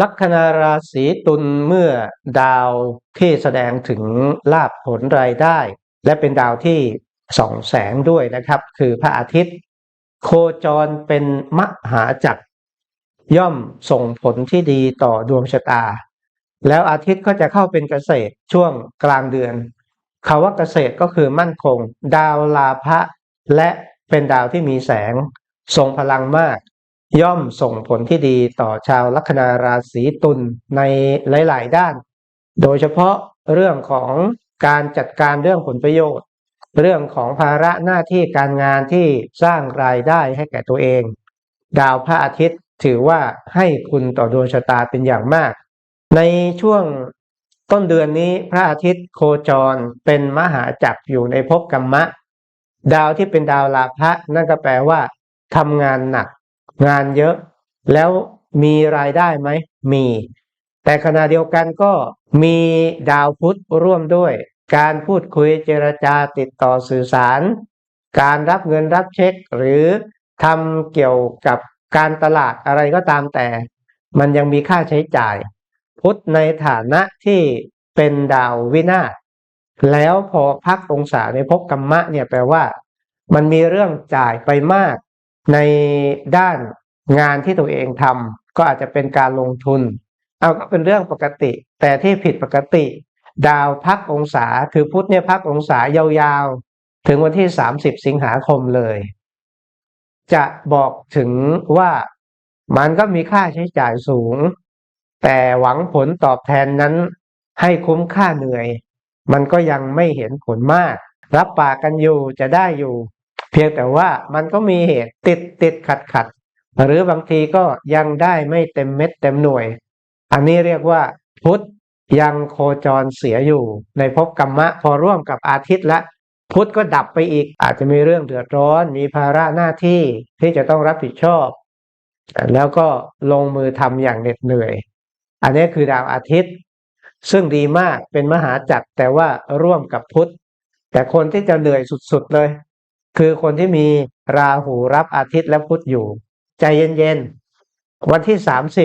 ลัคนาราศีตุลเมื่อดาวที่แสดงถึงลาภผลรายได้ และเป็นดาวที่ส่องแสงด้วยนะครับ คือพระอาทิตย์ โคจรเป็นมหาจักร ย่อมส่งผลที่ดีต่อดวงชะตา แล้วอาทิตย์ก็จะเข้าเป็นเกษตรช่วงกลางเดือนคาว่าเกษตรก็คือมั่นคง ดาวลาภะและเป็นดาวที่มีแสง ทรงพลังมาก ย่อมส่งผลที่ดีต่อชาวลัคนาราศีตุลในหลาย ๆ ด้าน โดยเฉพาะเรื่องของการจัดการเรื่องผลประโยชน์ เรื่องของภาระหน้าที่การงานที่สร้างรายได้ให้แก่ตัวเอง ดาวพระอาทิตย์ถือว่าให้คุณต่อดวงชะตาเป็นอย่างมาก ในช่วงต้นเดือนนี้พระอาทิตย์โคจรเป็นมหาจักรอยู่ในภพกรรมะ ดาวที่เป็นดาวลาภะนั่นก็แปลว่าทำงานหนัก งานเยอะแล้วมีรายได้ไหมมี แต่ขณะเดียวกันก็มีดาวพุธร่วมด้วย การพูดคุยเจรจาติดต่อสื่อสาร การรับเงินรับเช็ค หรือทำเกี่ยวกับการตลาดอะไรก็ตามแต่ มันยังมีค่าใช้จ่าย พุธในฐานะที่เป็นดาววินาศแล้วพอพักองศาในภพกรรมะเนี่ยแปลว่า มันมีเรื่องจ่ายไปมาก ในด้านงานที่ตัวเองทำก็อาจจะเป็นการลงทุน เอาก็เป็นเรื่องปกติ แต่ที่ผิดปกติ ดาวพักองศาคือพุธเนี่ยพักองศายาวๆ ถึงวันที่ 30 สิงหาคมเลย จะบอกถึงว่ามันก็มีค่าใช้จ่ายสูง แต่หวังผลตอบแทนนั้นให้คุ้มค่าเหนื่อย มันก็ยังไม่เห็นผลมาก รับปากกันอยู่จะได้อยู่ เพียงแต่ว่ามันก็มีเหตุติดติดขัดขัดหรือบางทีก็ยังได้ไม่เต็มเม็ดเต็มหน่วย อันนี้เรียกว่าพุธยังโคจรเสียอยู่ ในภพกรรมะพอร่วมกับอาทิตย์ละ พุธก็ดับไปอีก อาจจะมีเรื่องเดือดร้อน มีภาระหน้าที่ที่จะต้องรับผิดชอบ แล้วก็ลงมือทำอย่างเหน็ดเหนื่อย อันนี้คือดาวอาทิตย์ ซึ่งดีมากเป็นมหาจักรแต่ว่าร่วมกับพุธแต่คนที่จะเหนื่อยสุดๆเลย คือคนที่มีราหูรับอาทิตย์และพุธอยู่ ใจเย็นๆ วันที่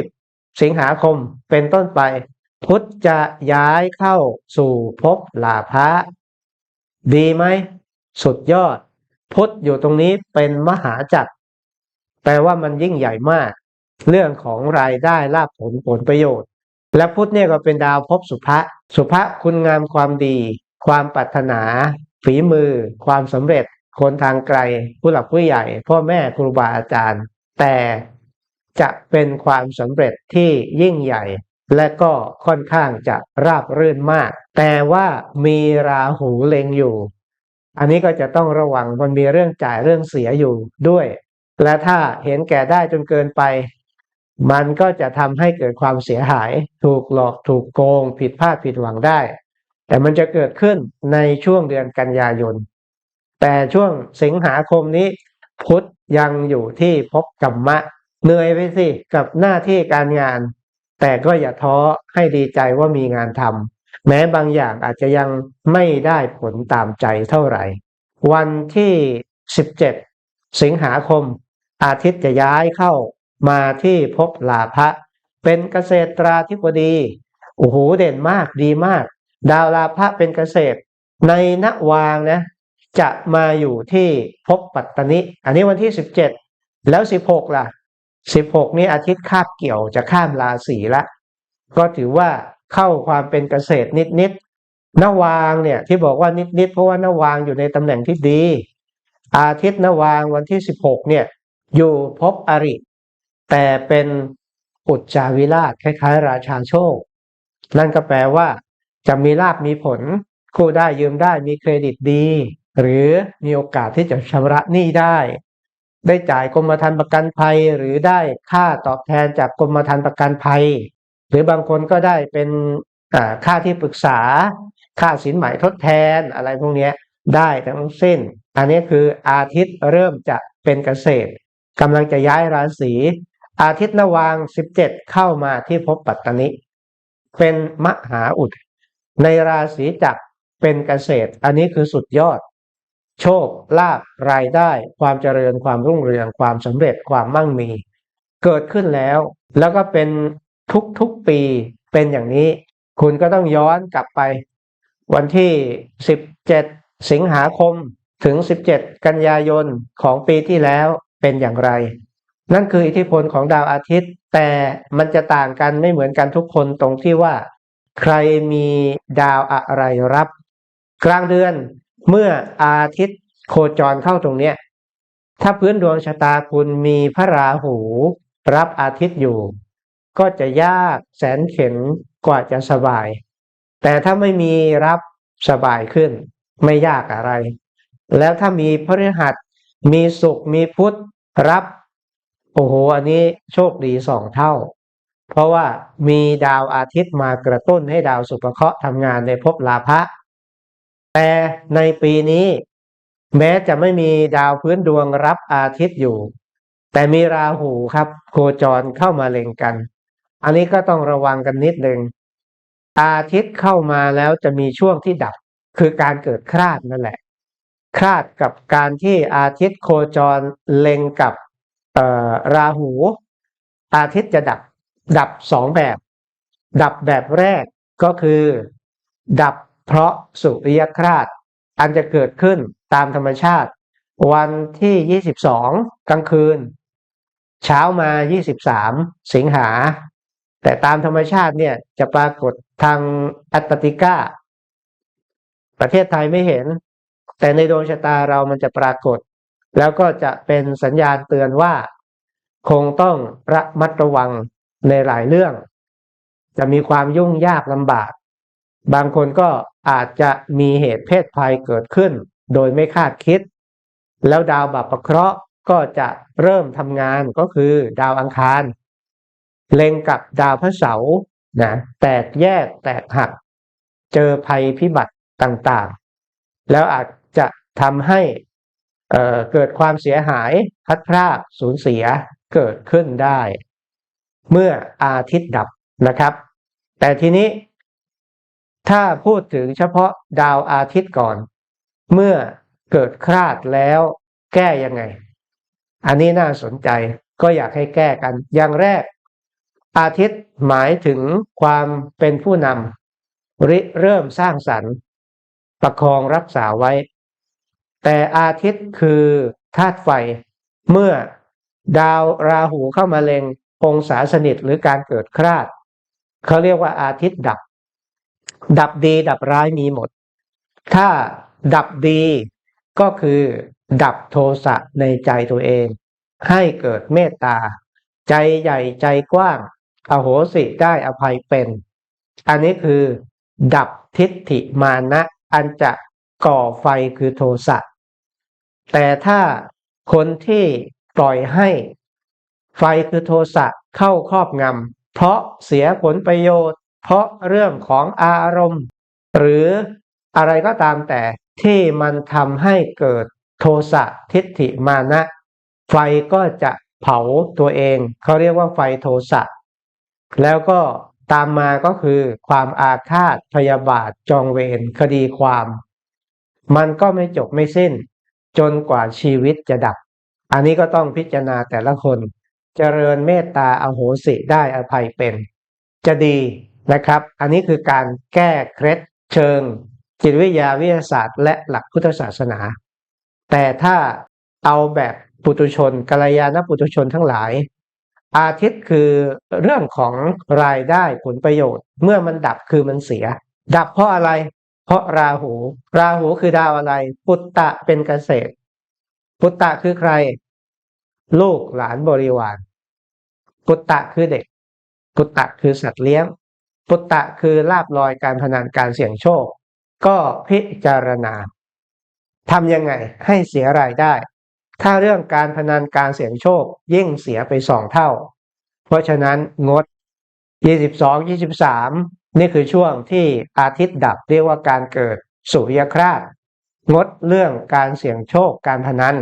30สิงหาคมเป็นต้นไป พุธจะย้ายเข้าสู่ภพลาภะดีไหม สุดยอด พุธอยู่ตรงนี้เป็นมหาจักรแปลว่ามันยิ่งใหญ่มาก เรื่องของรายได้ลาภผลผลประโยชน์ และพุธเนี่ยก็เป็นดาวภพสุภะสุภะคุณงามความดี ความปรารถนา ฝีมือ ความสำเร็จ คนทางไกลผู้หลักผู้ใหญ่ พ่อแม่ครูบาอาจารย์ แต่จะเป็นความสำเร็จที่ยิ่งใหญ่ และก็ค่อนข้างจะราบรื่นมาก แต่ว่ามีราหูเล็งอยู่ อันนี้ก็จะต้องระวังมันมีเรื่องจ่ายเรื่องเสียอยู่ด้วย และถ้าเห็นแก่ได้จนเกินไป มันก็จะทำให้เกิดความเสียหาย ถูกหลอกถูกโกง ผิดพลาดผิดหวังได้ แต่มันจะเกิดขึ้นในช่วงเดือนกันยายน แต่ช่วงสิงหาคมนี้ พุธยังอยู่ที่ภพกรรมะ เหนื่อยไปสิกับหน้าที่การงาน แต่ก็อย่าท้อให้ดีใจว่ามีงานทำแม้บางอย่างอาจจะยังไม่ได้ผลตามใจเท่าไหร่ วันที่ 17 สิงหาคม อาทิตย์จะย้ายเข้ามาที่ภพลาภะเป็นเกษตราธิบดีโอ้โหเด่นมากดีมาก ดาวลาภะเป็นเกษตรในนวางนะ จะมาอยู่ที่ภพปัตตนิ อันนี้วันที่17แล้ว16ล่ะ16นี้อาทิตย์คาบเกี่ยวจะข้ามราศีละ ก็ถือว่าเข้าความเป็นเกษตรนิดๆนวางเนี่ยที่บอกว่านิดๆเพราะว่านวางอยู่ในตำแหน่งที่ดี อาทิตย์นวางวันที่16เนี่ยอยู่ภพอริ แต่เป็นอุจจาวิราชคล้ายๆ ราชาโชค นั่นก็แปลว่าจะมีลาบมีผลกู้ได้ยืมได้มีเครดิตดี หรือมีโอกาสที่จะชำระหนี้ได้ ได้จ่ายกรมธรรม์ประกันภัย หรือได้ค่าตอบแทนจากกรมธรรม์ประกันภัย หรือบางคนก็ได้เป็นค่าที่ปรึกษา ค่าสินไหม่ทดแทนอะไรพวกนี้ได้ทั้งสิ้น อันนี้คืออาทิตย์เริ่มจะเป็นเกษตรกำลังจะย้ายราศีอาทิตย์นวาง 17 เข้ามาที่ภพปัตตนิเป็นมหาอุด ในราศีจักรเป็นเกษตร อันนี้คือสุดยอด โชคลาภรายได้ ความเจริญความรุ่งเรือง ความสำเร็จความมั่งมี เกิดขึ้นแล้ว แล้วก็เป็นทุกๆปีเป็นอย่างนี้ คุณก็ต้องย้อนกลับไป วันที่ 17 สิงหาคมถึง 17 กันยายนของปีที่แล้วเป็นอย่างไร นั่นคืออิทธิพลของดาวอาทิตย์ แต่มันจะต่างกันไม่เหมือนกันทุกคนตรงที่ว่า ใครมีดาวอะไรรับ กลางเดือน เมื่ออาทิตย์โคจรเข้าตรงเนี้ย ถ้าพื้นดวงชะตาคุณมีพระราหูรับอาทิตย์อยู่ ก็จะยากแสนเข็ญกว่าจะสบาย แต่ถ้าไม่มีรับสบายขึ้น ไม่ยากอะไร แล้วถ้ามีพฤหัส มีศุกร์มีพุธรับ โอ้โห อันนี้โชคดีสองเท่า เพราะว่ามีดาวอาทิตย์มากระตุ้นให้ดาวสุภเคราะห์ทำงานในภพลาภะ แต่ในปีนี้ แม้จะไม่มีดาวพื้นดวงรับอาทิตย์อยู่ แต่มีราหูครับ โคจรเข้ามาเล็งกัน อันนี้ก็ต้องระวังกันนิดหนึ่งอาทิตย์เข้ามาแล้วจะมีช่วงที่ดับ คือการเกิดคลาดนั่นแหละ คลาดกับการที่อาทิตย์โคจรเล็งกับเอ่อราหู อาทิตย์จะดับ ดับสองแบบ ดับแบบแรกก็คือ ดับ เพราะสุริยคราสอันจะเกิดขึ้นตามธรรมชาติ วันที่ 22 กลางคืน เช้ามา 23 สิงหา แต่ตามธรรมชาติเนี่ยจะปรากฏทางแอตติกาประเทศไทยไม่เห็น แต่ในดวงชะตาเรามันจะปรากฏ แล้วก็จะเป็นสัญญาณเตือนว่า คงต้องระมัดระวังในหลายเรื่อง จะมีความยุ่งยากลำบาก บางคนก็อาจจะมีเหตุเพศภัยเกิดขึ้น โดยไม่คาดคิด แล้วดาวบัพปะเคราะห์ก็จะเริ่มทำงานก็คือดาวอังคาร เล็งกับดาวพระเสาร์นะแตกแยกแตกหัก เจอภัยพิบัติต่างๆ แล้วอาจจะทำให้เเกิดความเสียหายพัดพรากสูญเสียเกิดขึ้นได้ เมื่ออาทิตย์ดับนะครับ แต่ทีนี้ ถ้าพูดถึงเฉพาะดาวอาทิตย์ก่อน เมื่อเกิดคลาดแล้วแก้ยังไง อันนี้น่าสนใจก็อยากให้แก้กัน อย่างแรก อาทิตย์หมายถึงความเป็นผู้นำริเริ่มสร้างสรรค์ ประคองรักษาไว้ แต่อาทิตย์คือธาตุไฟ เมื่อดาวราหูเข้ามาเล็งองศาสนิทหรือการเกิดคลาด เขาเรียกว่าอาทิตย์ดับ ดับดีดับร้ายมีหมด ถ้าดับดีก็คือดับโทสะในใจตัวเอง ให้เกิดเมตตา ใจใหญ่ใจกว้าง อโหสิได้อภัยเป็น อันนี้คือ ดับทิฏฐิมานะ อันจะก่อไฟคือโทสะแต่ถ้าคนที่ปล่อยให้ ไฟคือโทสะเข้าครอบงำเพราะเสียผลประโยชน์ เพราะเรื่องของอารมณ์ หรืออะไรก็ตามแต่ที่มันทำให้เกิดโทสะทิฏฐิมานะ ไฟก็จะเผาตัวเอง เขาเรียกว่าไฟโทสะแล้วก็ตามมาก็คือความอาฆาตพยาบาทจองเวรคดีความ มันก็ไม่จบไม่สิ้น จนกว่าชีวิตจะดับ อันนี้ก็ต้องพิจารณาแต่ละคน เจริญเมตตาอโหสิได้อภัยเป็น จะดี นะครับ อันนี้คือการแก้เคล็ดเชิง จิตวิทยาวิทยาศาสตร์ และหลักพุทธศาสนา แต่ถ้าเอาแบบปุตุชนกัลยาณปุตุชนทั้งหลาย อาทิตย์คือเรื่องของรายได้ผลประโยชน์ เมื่อมันดับคือมันเสีย ดับเพราะอะไร เพราะราหู ราหูคือดาวอะไรปุตตะเป็นเกษตรปุตตะคือใคร ลูกหลานบริวารปุตตะคือเด็กปุตตะคือสัตว์เลี้ยง ปุตตะคือลาบลอยการพนันการเสี่ยงโชค ก็พิจารณาทำยังไงให้เสียรายได้ ถ้าเรื่องการพนันการเสี่ยงโชคยิ่งเสียไปสองเท่า เพราะฉะนั้นงด 22 23 นี่คือช่วงที่อาทิตย์ดับเรียกว่าการเกิดสุริยคราสงดเรื่องการเสี่ยงโชคการพนัน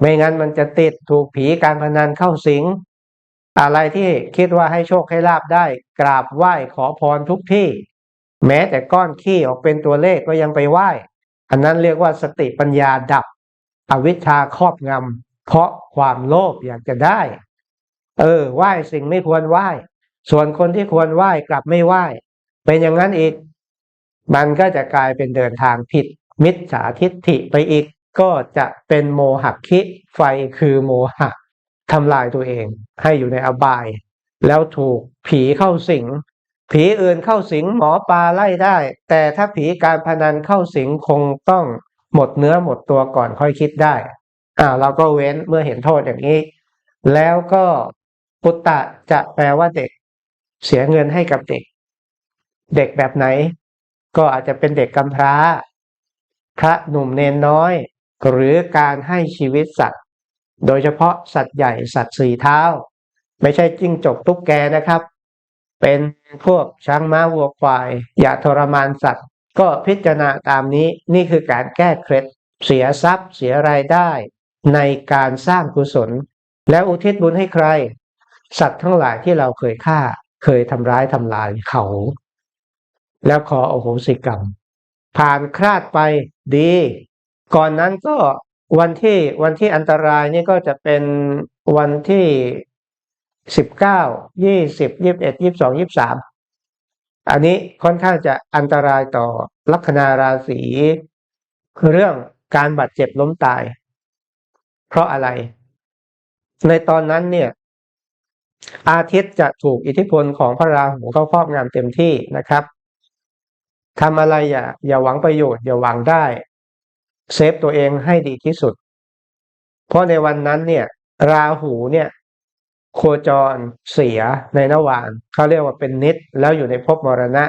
ไม่งั้นมันจะติดถูกผีการพนันเข้าสิง อะไรที่คิดว่าให้โชคให้ลาบได้ กราบไหว้ขอพรทุกที่ แม้แต่ก้อนขี้ออกเป็นตัวเลขก็ยังไปไหว้ อันนั้นเรียกว่าสติปัญญาดับ อวิชชาครอบงำเพราะความโลภอยากจะได้ เออไหว้สิ่งไม่ควรไหว้ ส่วนคนที่ควรไหว้กลับไม่ไหว้ เป็นอย่างนั้นอีก มันก็จะกลายเป็นเดินทางผิด มิจฉาทิฏฐิไปอีกก็จะเป็นโมหะคิไฟคือโมหะ ทำลายตัวเอง ให้อยู่ในอบาย แล้วถูกผีเข้าสิง ผีอื่นเข้าสิงหมอปลาไล่ได้ แต่ถ้าผีการพนันเข้าสิงคงต้องหมดเนื้อหมดตัวก่อนค่อยคิดได้อ่าเราก็เว้นเมื่อเห็นโทษอย่างนี้ แล้วก็ปุตตะจะแปลว่าเด็ก เสียเงินให้กับเด็ก เด็กแบบไหน ก็อาจจะเป็นเด็กกำพร้า พระหนุ่มเนนน้อย หรือการให้ชีวิตสัตว์ โดยเฉพาะสัตว์ใหญ่สัตว์สี่เท้า ไม่ใช่จิ้งจกตุ๊กแกนะครับ เป็นพวกช้างม้าวัวควาย อย่าทรมานสัตว์ ก็พิจารณาตามนี้นี่คือการแก้เคล็ดเสียทรัพย์เสียรายได้ ในการสร้างกุศล แล้วอุทิศบุญให้ใคร สัตว์ทั้งหลายที่เราเคยฆ่า เคยทำร้ายทำลายเขา แล้วขอโอโหสิกรรม ผ่านคลาดไปดี ก่อนนั้นก็ วันที่วันที่อันตรายนี่ก็จะเป็นวันที่สิบเก้ายี่สิบยี่บเอ็ดยี่สองยี่สามอันนี้ค่อนข้างจะอันตรายต่อลัคนาราศีคือเรื่องการบาดเจ็บล้มตาย เพราะอะไร ในตอนนั้นเนี่ย อาทิตย์จะถูกอิทธิพลของพระราหูเข้าครอบงำเต็มที่นะครับทำอะไรอย่าอย่าหวังประโยชน์อย่าหวังได้ เซฟตัวเองให้ดีที่สุด เพราะในวันนั้นเนี่ย ราหูเนี่ย โคจรเสียในระหว่างเขาเรียกว่าเป็นนิดแล้วอยู่ในภพมรณะ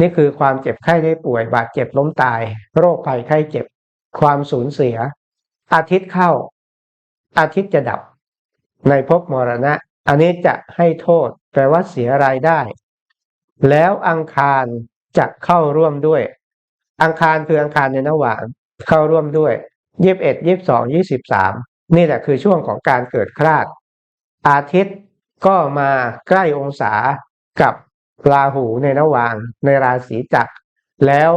นี่คือความเจ็บไข้ได้ป่วยบาดเจ็บล้มตาย โรคภัยไข้เจ็บ ความสูญเสีย อาทิตย์เข้า อาทิตย์จะดับ ในภพมรณะ อันนี้จะให้โทษแปลว่าเสียรายได้ แล้วอังคารจะเข้าร่วมด้วย อังคารคืออังคารในระหว่าง เข้าร่วมด้วยยี่สิบเอ็ดยี่สิบสองยี่สิบสามนี่แหละคือช่วงของการเกิดคลาด อาทิตย์ก็มาใกล้องศากับราหูในระหว่างในราศีจักร แล้ว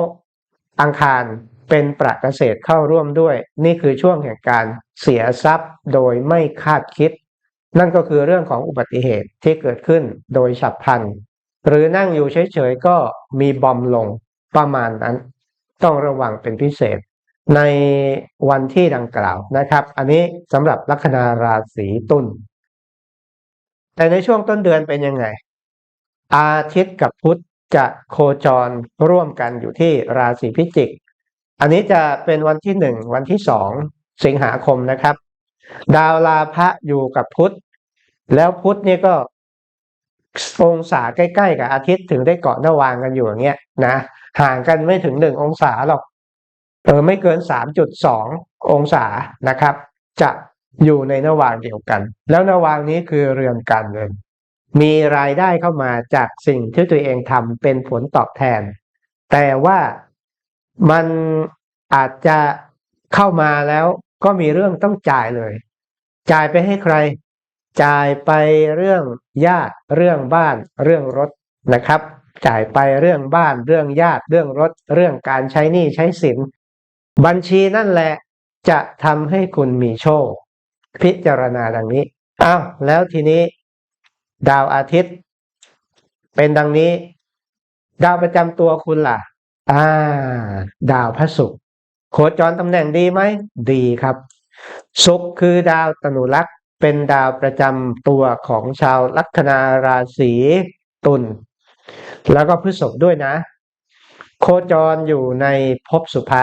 อังคารเป็นประเกษตรเข้าร่วมด้วย นี่คือช่วงแห่งการเสียทรัพย์โดยไม่คาดคิด นั่นก็คือเรื่องของอุบัติเหตุที่เกิดขึ้นโดยฉับพลัน หรือนั่งอยู่เฉยๆก็มีบอมลงประมาณนั้น ต้องระวังเป็นพิเศษ ในวันที่ดังกล่าวนะครับ อันนี้สำหรับลัคนาราศีตุลแต่ในช่วงต้นเดือนเป็นยังไง อาทิตย์กับพุธจะโคจรร่วมกันอยู่ที่ราศีพิจิก อันนี้จะเป็นวันที่หนึ่งวันที่สองสิงหาคมนะครับ ดาวลาภะอยู่กับพุธแล้วพุธนี่ก็องศาใกล้ ๆ กับอาทิตย์ถึงได้เกาะหน้าวางกันอยู่อย่างเงี้ยนะห่างกันไม่ถึงหนึ่งองศาหรอก เออไม่เกินสามจุดสององศานะครับ จะอยู่ในนวางเดียวกัน แล้วนวางนี้คือเรือนการเงิน มีรายได้เข้ามาจากสิ่งที่ตัวเองทำเป็นผลตอบแทน แต่ว่ามันอาจจะเข้ามาแล้วก็มีเรื่องต้องจ่ายเลย จ่ายไปให้ใคร จ่ายไปเรื่องญาติเรื่องบ้าน เรื่องรถนะครับ จ่ายไปเรื่องบ้าน เรื่องญาติ เรื่องรถ เรื่องการใช้หนี้ใช้สิน บัญชีนั่นแหละจะทำให้คุณมีโชค พิจารณาดังนี้อ้าวแล้วทีนี้ ดาวอาทิตย์ เป็นดังนี้ ดาวประจำตัวคุณล่ะ อ่า ดาวพระศุกร์โคจรตำแหน่งดีไหม ดีครับศุกร์คือดาวตนุลักษ์เป็นดาวประจำตัวของชาวลัคนาราศีตุลแล้วก็พฤษภด้วยนะ โคจรอยู่ในภพสุภะ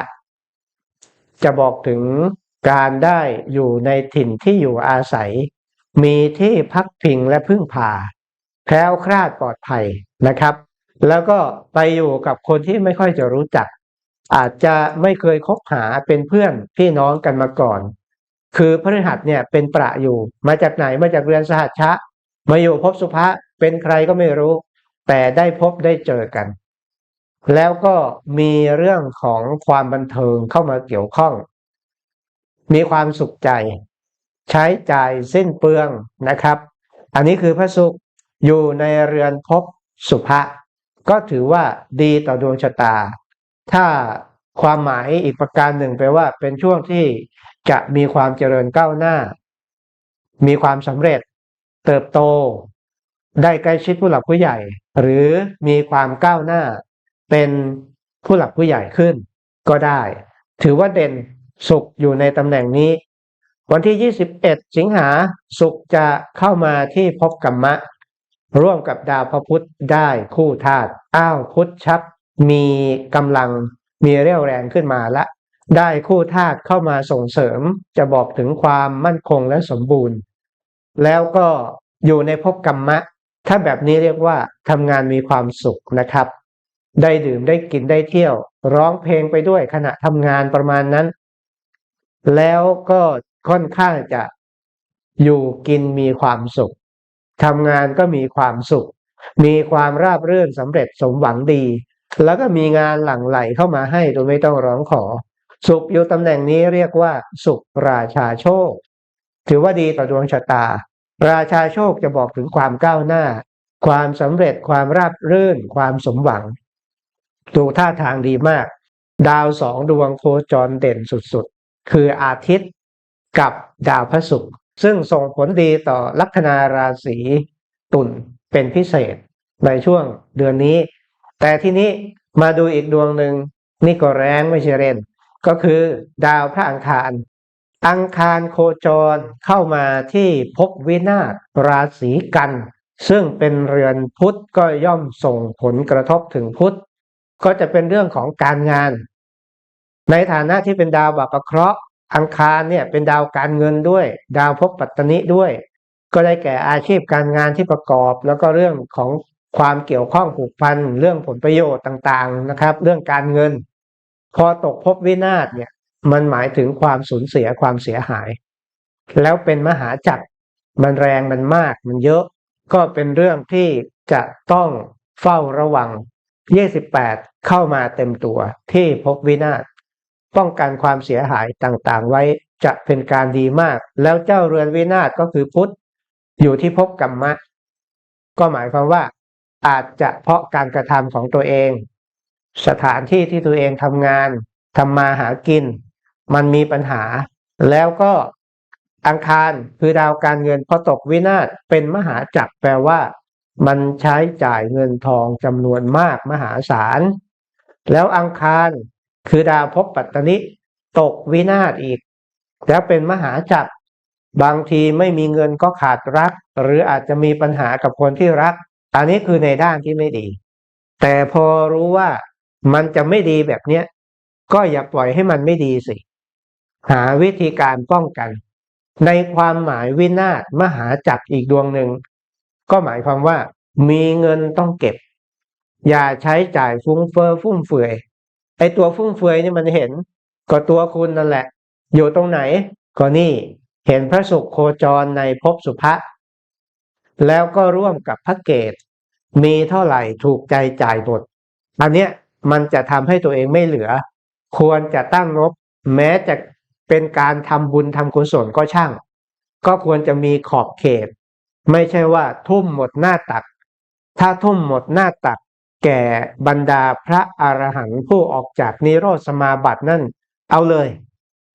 จะบอกถึงการได้อยู่ในถิ่นที่อยู่อาศัย มีที่พักพิงและพึ่งพาแคล้วคลาดปลอดภัยนะครับ แล้วก็ไปอยู่กับคนที่ไม่ค่อยจะรู้จัก อาจจะไม่เคยคบหาเป็นเพื่อนพี่น้องกันมาก่อน คือพฤหัสเนี่ยเป็นประอยู่ มาจากไหนมาจากเรือนสหัชชะ มาอยู่ภพสุภะเป็นใครก็ไม่รู้ แต่ได้พบได้เจอกัน แล้วก็มีเรื่องของความบันเทิงเข้ามาเกี่ยวข้อง มีความสุขใจ ใช้จ่ายสิ้นเปลืองนะครับ อันนี้คือพระศุกร์อยู่ในเรือนภพสุภะก็ถือว่าดีต่อดวงชะตา ถ้าความหมายอีกประการหนึ่งแปลว่าเป็นช่วงที่จะมีความเจริญก้าวหน้า มีความสำเร็จ เติบโต ได้ใกล้ชิดผู้หลักผู้ใหญ่ หรือมีความก้าวหน้า เป็นผู้หลักผู้ใหญ่ขึ้นก็ได้ ถือว่าเด่นสุขอยู่ในตำแหน่งนี้ วันที่ 21 สิงหาสุขจะเข้ามาที่ภพกรรมะ ร่วมกับดาวพระพุธได้คู่ธาตุอ้าวพุธชับมีกำลังมีเรี่ยวแรงขึ้นมาละ ได้คู่ธาตุเข้ามาส่งเสริมจะบอกถึงความมั่นคงและสมบูรณ์ แล้วก็อยู่ในภพกรรมะ ถ้าแบบนี้เรียกว่าทำงานมีความสุขนะครับ ได้ดื่มได้กินได้เที่ยว ร้องเพลงไปด้วยขณะทำงานประมาณนั้น แล้วก็ค่อนข้างจะอยู่กินมีความสุขทำงานก็มีความสุข มีความราบรื่นสำเร็จสมหวังดี แล้วก็มีงานหลั่งไหลเข้ามาให้โดยไม่ต้องร้องขอ สุขอยู่ตำแหน่งนี้เรียกว่า สุขราชาโชค ถือว่าดีต่อดวงชะตา ราชาโชคจะบอกถึงความก้าวหน้า ความสำเร็จความราบรื่น ความสมหวัง ดูท่าทางดีมาก ดาวสองดวงโคจรเด่นสุดๆ คืออาทิตย์กับดาวพระศุกร์ซึ่งส่งผลดีต่อลัคนาราศีตุลเป็นพิเศษในช่วงเดือนนี้ แต่ทีนี้มาดูอีกดวงหนึ่งนี่ก็แรงไม่ใช่เล่น ก็คือดาวพระอังคาร อังคารโคจรเข้ามาที่ภพวินาศราศีกัน ซึ่งเป็นเรือนพุธก็ย่อมส่งผลกระทบถึงพุธ ก็จะเป็นเรื่องของการงาน ในฐานะที่เป็นดาวบาปเคราะห์อังคารเนี่ยเป็นดาวการเงินด้วย ดาวภพปัตตนิด้วย ก็ได้แก่อาชีพการงานที่ประกอบ แล้วก็เรื่องของความเกี่ยวข้องผูกพันเรื่องผลประโยชน์ต่างๆนะครับ เรื่องการเงิน พอตกภพวินาศเนี่ยมันหมายถึงความสูญเสียความเสียหาย แล้วเป็นมหาจักรมันแรงมันมากมันเยอะ ก็เป็นเรื่องที่จะต้องเฝ้าระวัง 28 เข้ามาเต็มตัว ที่ภพวินาศป้องกันความเสียหายต่างๆ ไว้จะเป็นการดีมาก แล้วเจ้าเรือนวินาศก็คือพุทธอยู่ที่ภพกรรมะ ก็หมายความว่า อาจจะเพราะการกระทำของตัวเอง สถานที่ที่ตัวเองทำงานทำมาหากิน มันมีปัญหา แล้วก็อังคารคือดาวการเงินพอตกวินาศเป็นมหาจักรแปลว่า มันใช้จ่ายเงินทองจำนวนมากมหาศาล แล้วอังคารคือดาวภพปัตตนิตกวินาศอีก แล้วเป็นมหาจักรบางทีไม่มีเงินก็ขาดรัก หรืออาจจะมีปัญหากับคนที่รัก อันนี้คือในด้านที่ไม่ดี แต่พอรู้ว่ามันจะไม่ดีแบบเนี้ยก็อย่าปล่อยให้มันไม่ดีสิ หาวิธีการป้องกัน ในความหมายวินาศมหาจักรอีกดวงหนึ่ง ก็หมายความว่า มีเงินต้องเก็บ อย่าใช้จ่ายฟุ้งเฟอ้อฟุ่มเฟือยไอตัวฟุ่มเฟือยนี่มันเห็น ก็ตัวคุณนั่นแหละ อยู่ตรงไหน ก็นี่เห็นพระศุกโคจรในภพสุภะแล้วก็ร่วมกับพระเกตมีเท่าไหร่ถูกใจจ่ายหมดอันเนี้ยมันจะทำให้ตัวเองไม่เหลือ ควรจะตั้งงบแม้จะเป็นการทำบุญทำกุศลก็ช่าง ก็ควรจะมีขอบเขต ไม่ใช่ว่าทุ่มหมดหน้าตัก ถ้าทุ่มหมดหน้าตัก แก่บรรดาพระอรหันต์ผู้ออกจากนิโรธสมาบัตินั่น เอาเลย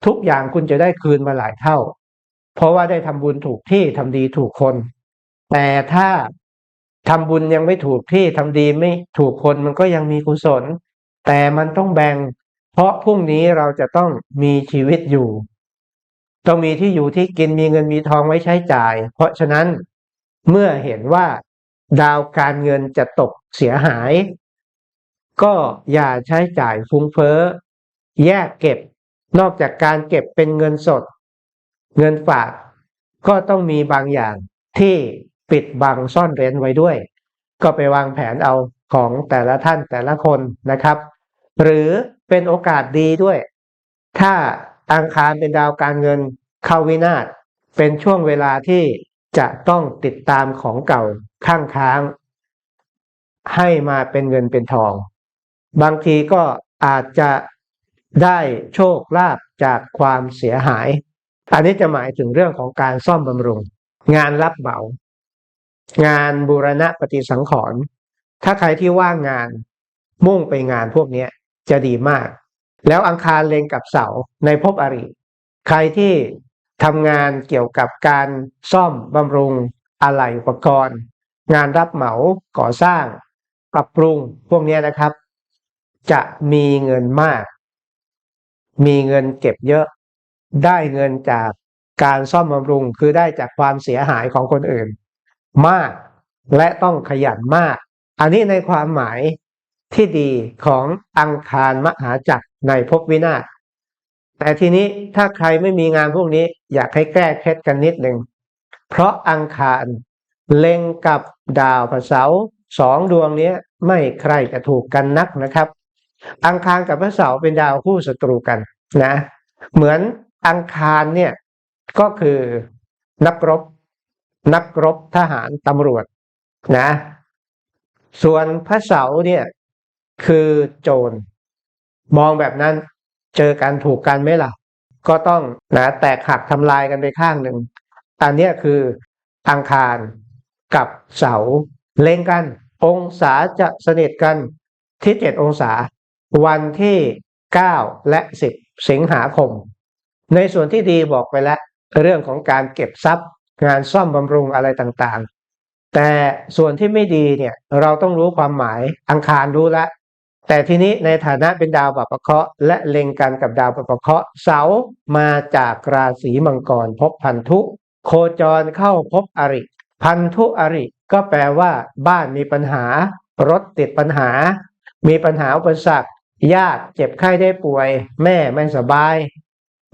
ทุกอย่างคุณจะได้คืนมาหลายเท่า เพราะว่าได้ทำบุญถูกที่ทำดีถูกคน แต่ถ้าทำบุญยังไม่ถูกที่ทำดีไม่ถูกคนมันก็ยังมีกุศล แต่มันต้องแบ่ง เพราะพรุ่งนี้เราจะต้องมีชีวิตอยู่ ต้องมีที่อยู่ที่กินมีเงินมีทองไว้ใช้จ่าย เพราะฉะนั้น เมื่อเห็นว่าดาวการเงินจะตกเสียหาย ก็อย่าใช้จ่ายฟุ้งเฟ้อ แยกเก็บ นอกจากการเก็บเป็นเงินสด เงินฝากก็ต้องมีบางอย่างที่ปิดบังซ่อนเร้นไว้ด้วย ก็ไปวางแผนเอาของแต่ละท่านแต่ละคนนะครับ หรือเป็นโอกาสดีด้วย ถ้าอังคารเป็นดาวการเงินเข้าวินาศเป็นช่วงเวลาที่ จะต้องติดตามของเก่าข้างค้าง ให้มาเป็นเงินเป็นทอง บางทีก็อาจจะได้โชคลาภจากความเสียหาย อันนี้จะหมายถึงเรื่องของการซ่อมบำรุง งานรับเหมา งานบูรณะปฏิสังขรณ์ถ้าใครที่ว่างงานมุ่งไปงานพวกนี้จะดีมาก แล้วอังคารเล็งกับเสาในภพอริ ใครที่ ทำงานเกี่ยวกับการซ่อมบำรุงอะไหล่อุปกรณ์ งานรับเหมาก่อสร้าง ปรับปรุงพวกนี้นะครับ จะมีเงินมาก มีเงินเก็บเยอะ ได้เงินจากการซ่อมบำรุงคือได้จากความเสียหายของคนอื่น มากและต้องขยันมาก อันนี้ในความหมายที่ดีของอังคารมหาจักรในภพวินาศ แต่ทีนี้ถ้าใครไม่มีงานพวกนี้อยากให้แก้เคล็ดกันนิดหนึ่ง เพราะอังคารเล็งกับดาวพระเสาสองดวงนี้ไม่ใครจะถูกกันนักนะครับ อังคารกับพระเสาเป็นดาวคู่ศัตรูกันนะ เหมือนอังคารเนี่ยก็คือนักรบ นักรบทหารตำรวจนะ ส่วนพระเสาเนี่ยคือโจร มองแบบนั้น เจอกันถูกกันไหมล่ะ ก็ต้องนะแตกหักทำลายกันไปข้างหนึ่ง อันนี้คืออังคารกับเสาร์เล่งกัน องศาจะสนิทกันที่เจ็ดองศา วันที่เก้าและสิบสิงหาคม ในส่วนที่ดีบอกไปแล้ว เรื่องของการเก็บทรัพย์ งานซ่อมบำรุงอะไรต่างๆ แต่ส่วนที่ไม่ดีเนี่ยเราต้องรู้ความหมายอังคารรู้แล้ว แต่ทีนี้ในฐานะเป็นดาวปัปเคราะห์และเล็งกันกับดาวปัปเคราะห์เสามาจากราศีมังกรพบพันธุ โคจรเข้าพบอริ พันธุอริ ก็แปลว่า บ้านมีปัญหา รถติดปัญหา มีปัญหาอุปสรรคญาติเจ็บไข้ได้ป่วย แม่ไม่สบาย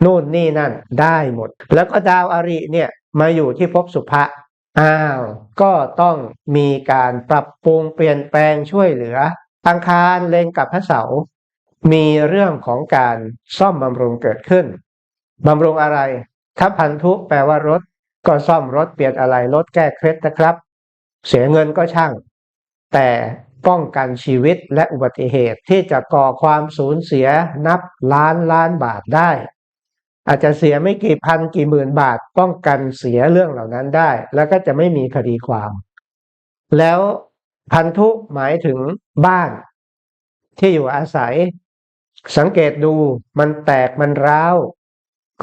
นู่นนี่นั่นได้หมด แล้วก็ดาวอริเนี่ยมาอยู่ที่ภพสุภะอ้าว ก็ต้องมีการปรับปรุงเปลี่ยนแปลงช่วยเหลือ อังคารเล็งกับพระเสา มีเรื่องของการซ่อมบำรุงเกิดขึ้นบำรุงอะไรถ้าพันธุแปลว่ารถ ก็ซ่อมรถเปลี่ยนอะไรรถแก้เคล็ดนะครับ เสียเงินก็ช่าง แต่ป้องกันชีวิตและอุบัติเหตุที่จะก่อความสูญเสียนับล้านล้านบาทได้ อาจจะเสียไม่กี่พันกี่หมื่นบาท ป้องกันเสียเรื่องเหล่านั้นได้ แล้วก็จะไม่มีคดีความ แล้ว พันธุหมายถึงบ้าน ที่อยู่อาศัย สังเกตดูมันแตกมันร้าว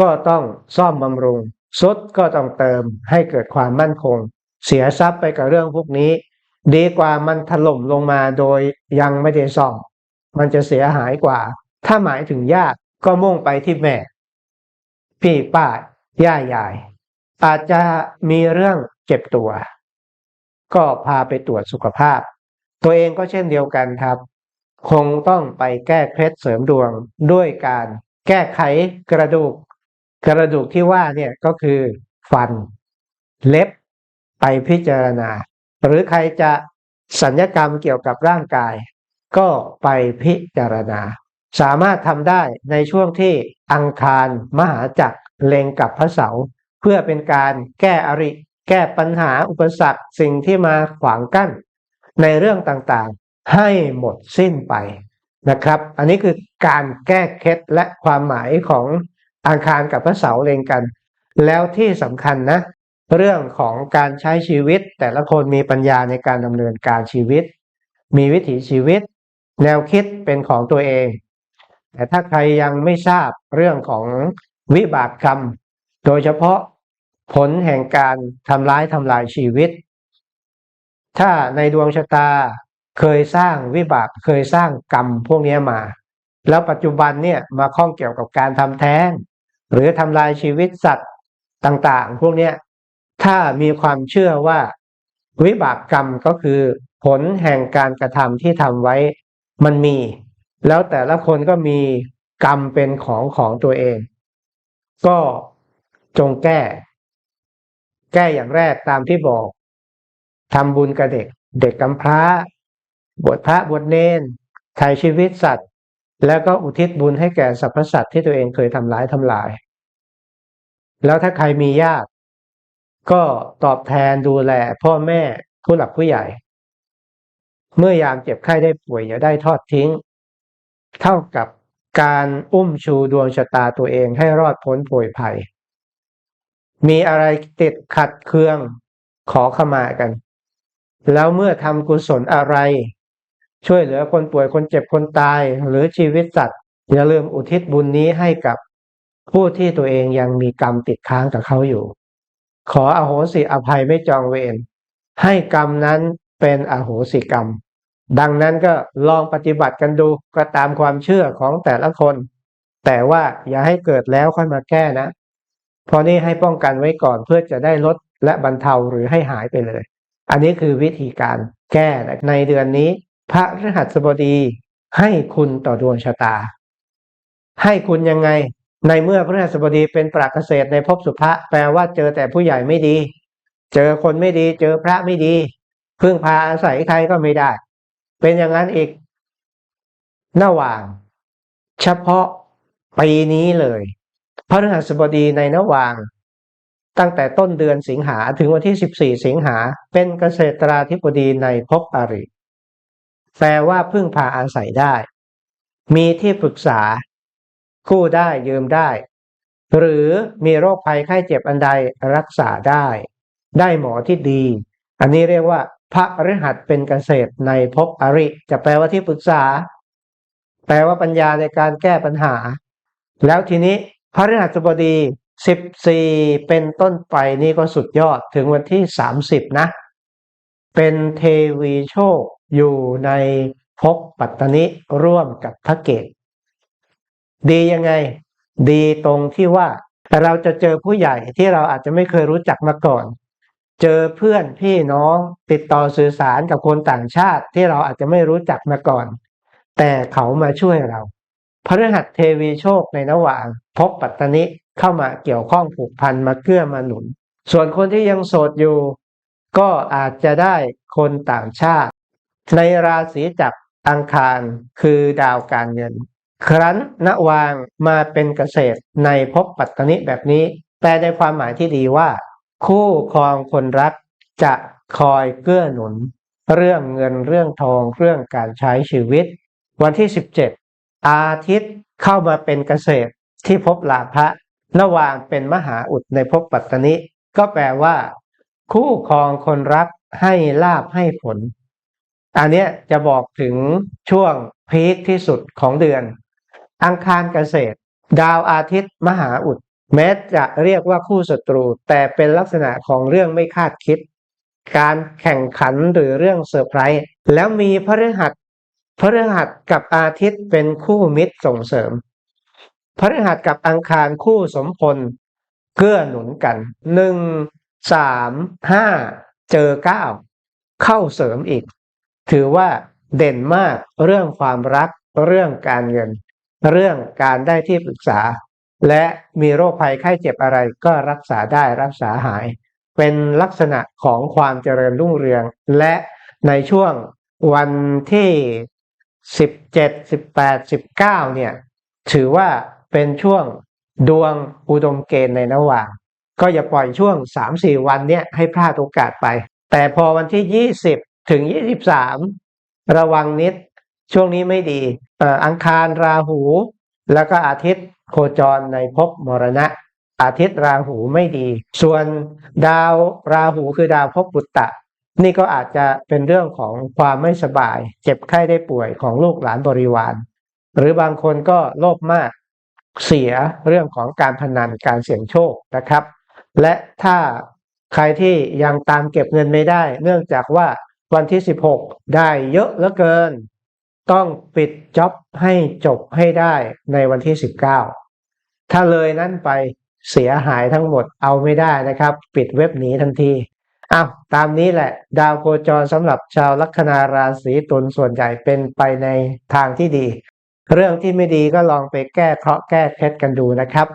ก็ต้องซ่อมบำรุงสุดก็ต้องเติมให้เกิดความมั่นคง เสียทรัพย์ไปกับเรื่องพวกนี้ ดีกว่ามันถล่มลงมาโดยยังไม่ได้ซ่อม มันจะเสียหายกว่า ถ้าหมายถึงญาติก็มุ่งไปที่แม่ พี่ป้าย่ายายอาจจะมีเรื่องเจ็บตัว ก็พาไปตรวจสุขภาพ ตัวเองก็เช่นเดียวกันครับ คงต้องไปแก้เคล็ดเสริมดวงด้วยการแก้ไขกระดูก กระดูกที่ว่าเนี่ยก็คือฟัน เล็บไปพิจารณา หรือใครจะสัญญกรรมเกี่ยวกับร่างกาย ก็ไปพิจารณา สามารถทำได้ในช่วงที่อังคารมหาจักรเล็งกับพระเสาร์เพื่อเป็นการแก้อริ แก้ปัญหาอุปสรรคสิ่งที่มาขวางกั้น ในเรื่องต่างๆ ให้หมดสิ้นไปนะครับ อันนี้คือการแก้เคล็ดและความหมายของอังคารกับพระเสาร์เล็งกัน แล้วที่สำคัญนะ เรื่องของการใช้ชีวิต แต่ละคนมีปัญญาในการดำเนินการชีวิต มีวิถีชีวิต แนวคิดเป็นของตัวเอง แต่ถ้าใครยังไม่ทราบเรื่องของวิบากกรรม โดยเฉพาะ ผลแห่งการทำร้ายทำลายชีวิต ถ้าในดวงชะตาเคยสร้างวิบากเคยสร้างกรรมพวกนี้มา แล้วปัจจุบันเนี่ยมาข้องเกี่ยวกับการทำแท้ง หรือทำลายชีวิตสัตว์ต่างๆ พวกนี้ถ้ามีความเชื่อว่าวิบากกรรมก็คือผลแห่งการกระทำที่ทำไว้มันมี แล้วแต่ละคนก็มีกรรมเป็นของของตัวเอง ก็จงแก้ แก้อย่างแรกตามที่บอกทำบุญกับเด็ก เด็กกำพร้า บวชพระบวชเนนไถ่ชีวิตสัตว์ แล้วก็อุทิศบุญให้แก่สรรพสัตว์ที่ตัวเองเคยทำร้ายทำลาย แล้วถ้าใครมีญาติก็ตอบแทนดูแลพ่อแม่ผู้หลักผู้ใหญ่ เมื่อยามเจ็บไข้ได้ป่วยอย่าได้ทอดทิ้ง เท่ากับการอุ้มชูดวงชะตาตัวเองให้รอดพ้นโผยภัย มีอะไรติดขัดเคืองขอขมากัน แล้วเมื่อทำกุศลอะไร ช่วยเหลือคนป่วยคนเจ็บคนตาย หรือชีวิตสัตว์อย่าลืมอุทิศบุญนี้ให้กับผู้ที่ตัวเองยังมีกรรมติดค้างกับเขาอยู่ ขออโหสิอภัยไม่จองเวรให้กรรมนั้นเป็นอโหสิกรรม ดังนั้นก็ลองปฏิบัติกันดูก็ตามความเชื่อของแต่ละคน แต่ว่าอย่าให้เกิดแล้วค่อยมาแก้นะ เพราะนี่ให้ป้องกันไว้ก่อนเพื่อจะได้ลดและบรรเทาหรือให้หายไปเลย อันนี้คือวิธีการแก้ในเดือนนี้ พระฤหัสบดีให้คุณต่อดวงชะตา ให้คุณยังไง ในเมื่อพระฤหัสบดีเป็นปรากเกษตรในภพสุภะแปลว่าเจอแต่ผู้ใหญ่ไม่ดี เจอคนไม่ดี เจอพระไม่ดีพึ่งพาอาศัยใครก็ไม่ได้ เป็นอย่างนั้นอีกระหว่าง เฉพาะปีนี้เลย พระฤหัสบดีในระหว่าง ตั้งแต่ต้นเดือนสิงหาถึงวันที่ 14 สิงหาเป็นเกษตราธิบดีในภพอริแปลว่าพึ่งพาอาศัยได้ มีที่ปรึกษากู้ได้ยืมได้ หรือมีโรคภัยไข้เจ็บอันใดรักษาได้ ได้หมอที่ดี อันนี้เรียกว่า พระฤหัสเป็นเกษตรในภพอริ จะแปลว่าที่ปรึกษา แปลว่าปัญญาในการแก้ปัญหา แล้วทีนี้ พระฤหัสบดี 14 เป็นต้นไปนี่ก็สุดยอดถึงวันที่ 30 นะ เป็นเทวีโชคอยู่ในภพปัตตนิร่วมกับพระเกตดียังไง ดีตรงที่ว่าเราจะเจอผู้ใหญ่ที่เราอาจจะไม่เคยรู้จักมาก่อน เจอเพื่อนพี่น้องติดต่อสื่อสารกับคนต่างชาติที่เราอาจจะไม่รู้จักมาก่อน แต่เขามาช่วยเรา พฤหัสเทวีโชคในระหว่างพบปัตตนิเข้ามาเกี่ยวข้องผูกพันมาเกื้อมาหนุน ส่วนคนที่ยังโสดอยู่ ก็อาจจะได้คนต่างชาติ ในราศีจับอังคารคือดาวการเงิน ครั้นนวางมาเป็นเกษตรในภพปัตตนิแบบนี้ แปลในความหมายที่ดีว่า คู่ครองคนรักจะคอยเกื้อหนุน เรื่องเงินเรื่องทองเรื่องการใช้ชีวิต วันที่ 17 อาทิตย์เข้ามาเป็นเกษตรที่พบลาภะระหว่างเป็นมหาอุดในภพปัตตนิก็แปลว่า คู่ครองคนรักให้ลาบให้ผล อันเนี้ยจะบอกถึงช่วงพีคที่สุดของเดือน อังคารเกษตร ดาวอาทิตย์มหาอุด แม้จะเรียกว่าคู่ศัตรู แต่เป็นลักษณะของเรื่องไม่คาดคิด การแข่งขันหรือเรื่องเซอร์ไพรส์แล้วมีพฤหัส พฤหัสกับอาทิตย์เป็นคู่มิตรส่งเสริมพฤหัสกับอังคารคู่สมพลเกื้อหนุนกันหนึ่งสามห้าเจอเก้าเข้าเสริมอีก ถือว่าเด่นมากเรื่องความรัก เรื่องการเงิน เรื่องการได้ที่ปรึกษา และมีโรคภัยไข้เจ็บอะไรก็รักษาได้รักษาหาย เป็นลักษณะของความเจริญรุ่งเรือง และในช่วงวันที่ 17 18 19เก้าเนี่ย ถือว่าเป็นช่วงดวงอุดมเกณฑ์ในระหว่าง ก็อย่าปล่อยช่วง3-4วันเนี่ยให้พลาดโอกาสไป แต่พอวันที่20ถึง23ระวังนิด ช่วงนี้ไม่ดีอังคารราหู แล้วก็อาทิตย์โคจรในภพมรณะ อาทิตย์ราหูไม่ดี ส่วนดาวราหูคือดาวภพปุตตะ นี่ก็อาจจะเป็นเรื่องของความไม่สบาย เจ็บไข้ได้ป่วยของลูกหลานบริวาร หรือบางคนก็โลภมากเสียเรื่องของการพนันการเสี่ยงโชคนะครับ และถ้าใครที่ยังตามเก็บเงินไม่ได้ เนื่องจากว่าวันที่ 16 ได้เยอะเหลือเกิน ต้องปิดจ็อบให้จบให้ได้ในวันที่ 19 ถ้าเลยนั้นไปเสียหายทั้งหมดเอาไม่ได้นะครับ ปิดเว็บหนีทันที อ้าวตามนี้แหละ ดาวโคจรสำหรับชาวลัคนาราศีตุลส่วนใหญ่เป็นไปในทางที่ดี เรื่องที่ไม่ดีก็ลองไปแก้เคราะห์แก้เคล็ดกันดูนะครับ